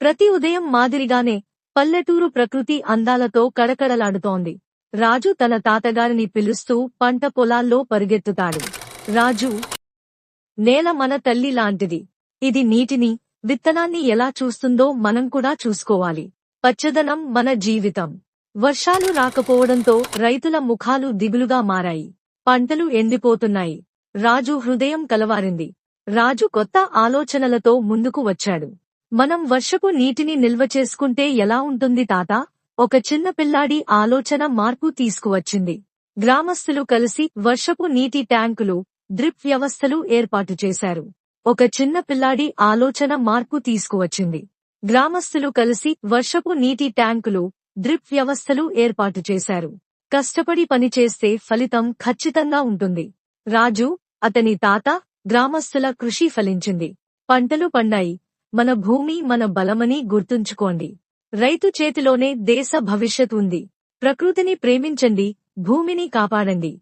ప్రతి ఉదయం మాదిరిగానే పల్లెటూరు ప్రకృతి అందాలతో కడకడలాడుతోంది. రాజు తన తాతగారిని పిలుస్తూ పంట పొలాల్లో పరుగెత్తుతాడు. రాజు నేల మన తల్లి లాంటిది. ఇది నీటిని విత్తనాన్ని ఎలా చూస్తుందో మనం కూడా చూసుకోవాలి. పచ్చదనం మన జీవితం. వర్షాలు రాకపోవడంతో రైతుల ముఖాలు దిగులుగా మారాయి. పంటలు ఎండిపోతున్నాయి. రాజు హృదయం కలవారింది. రాజు కొత్త ఆలోచనలతో ముందుకు వచ్చాడు. మనం వర్షపు నీటిని నిల్వ చేసుకుంటే ఎలా ఉంటుంది తాత? ఒక చిన్న పిల్లాడి ఆలోచన మార్పు తీసుకువచ్చింది. గ్రామస్తులు కలిసి వర్షపు నీటి ట్యాంకులు డ్రిప్ వ్యవస్థలు ఏర్పాటు చేశారు. ఒక చిన్న పిల్లాడి ఆలోచన మార్పు తీసుకువచ్చింది. గ్రామస్తులు కలిసి వర్షపు నీటి ట్యాంకులు డ్రిప్ వ్యవస్థలు ఏర్పాటు చేశారు. కష్టపడి పనిచేస్తే ఫలితం ఖచ్చితంగా ఉంటుంది. రాజు అతని తాత గ్రామస్తుల కృషి ఫలించింది. పంటలు పండాయి. మన భూమి మన బలమని గుర్తుంచుకోండి. రైతు చేతిలోనే దేశ భవిష్యత్ ఉంది. ప్రకృతిని ప్రేమించండి భూమిని కాపాడండి.